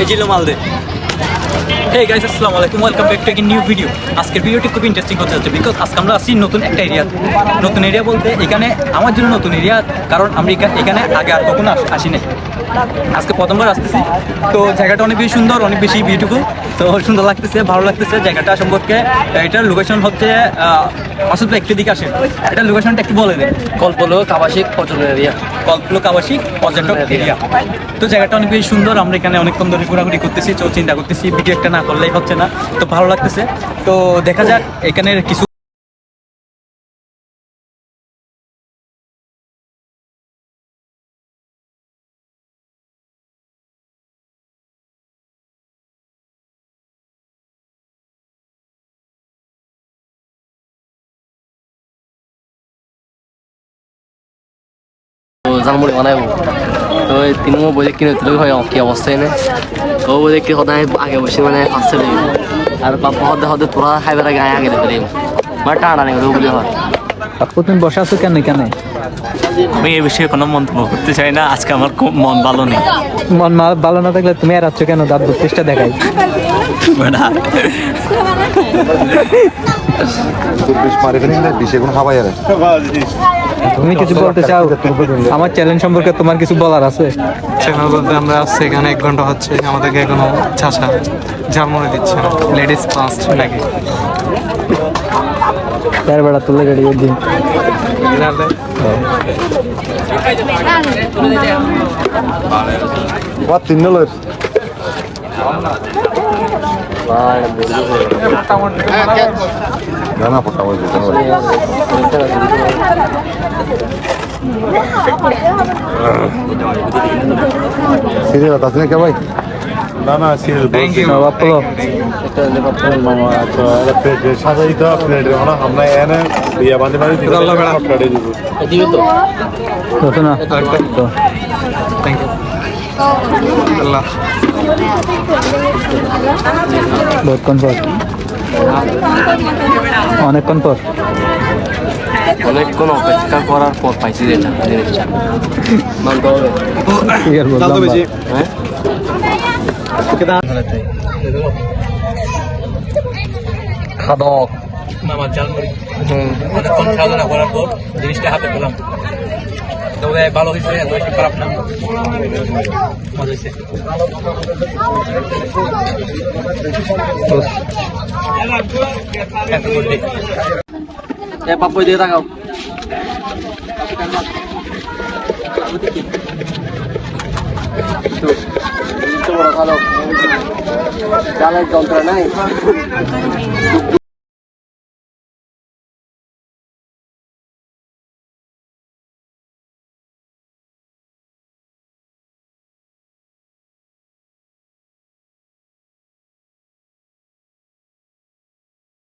এই জিলো মালদে হে গাইস আসসালামু আলাইকুম। Welcome back to new video আজকের ভিডিওটি খুব ইন্টারেস্টিং হতে যাচ্ছে বিকজ আজকে আমরা আসছি নতুন একটা এরিয়া নতুন এরিয়া বলতে এখানে আমার জন্য নতুন এরিয়া কারণ আমি এখানে আগে আর কখনো আস- নাই। আজকে প্রথমবার আসতেছি। তো জায়গাটা অনেক বেশি সুন্দর অনেক বেশি বিউটিফুল তো সুন্দর লাগতেছে ভালো লাগতেছে। জায়গাটা সম্পর্কে এটার লোকেশন হচ্ছে আসলে একটু দিকে আসে এটার লোকেশনটা একটু বলে দেন। কল্পলো কাবাসিক পর্যটন এরিয়া কল্পলো আবাসিক পর্যটক এরিয়া তো জায়গাটা অনেক বেশি সুন্দর। আমরা এখানে অনেকক্ষণ ধরে ঘোরাঘুরি করতেছি তো চিন্তা করতেছি ভিডিও একটা না করলেই হচ্ছে না। তো ভালো লাগতেছে। তো দেখা যাক এখানের কিছু জালমুড়ি বানাইব। তো এই তিন নম্বর বই কিনে তুলে হয় কি অবস্থা এনে? তো বই দেখি সদায় আগে বসে মানে আসছে দেবে আর বাপ্পা হতে হতে তোরা খাইবার আগে আগে দেখে দেবে মানে টানা নেই বলে হয়। আপু তুমি বসে আছো কেন এখানে আমি এই বিষয়ে কোনো মন্তব্য করতে চাই না আজকে আমার খুব মন ভালো নেই মন ভালো না থাকলে তুমি আর আছো কেন দাঁত চেষ্টা দেখাই। বিষ মারি ফেলি না বিষ এখন খাবাই আর তুমি কিছু বলতে চাও? আমার চ্যালেঞ্জ সম্পর্কে তোমার কিছু বলার আছে? সেখানে বলতে আমরা আসছি এখানে এক ঘণ্টা হচ্ছে আমাদেরকে এখনও চাষা ঝালমুড়ি দিচ্ছে। না লেডিস ফার্স্ট নাকি চার বেড়া তুলে গাড়ি দিন। বাদ তিন নলের জানা পড়তা হয়েছে সিরিয়াল আছে না ভাই? না না সিরিয়াল থ্যাংক ইউ বাপ্পলো সাজাই তো প্লেট আমরা আমরা এনে বিয়া বান্ধি মারি আল্লাহ বেড়া। দিবে। তো? নতুন না। তো থ্যাংক ইউ আল্লাহ। বহুতক্ষণ পর। অনেকক্ষণ পর। অনেকক্ষণ অপেক্ষা করার পর পাইছি যেটা জিনিসটা খাদক অনেকক্ষণ খেলাধুলা করার পর জিনিসটা হাতে পেলাম তবে ভালো হয়েছে বেশি খারাপ না মজা হয়েছে. এ পাপ্পই দিয়ে তাকাও। জালের যন্ত্র নাই।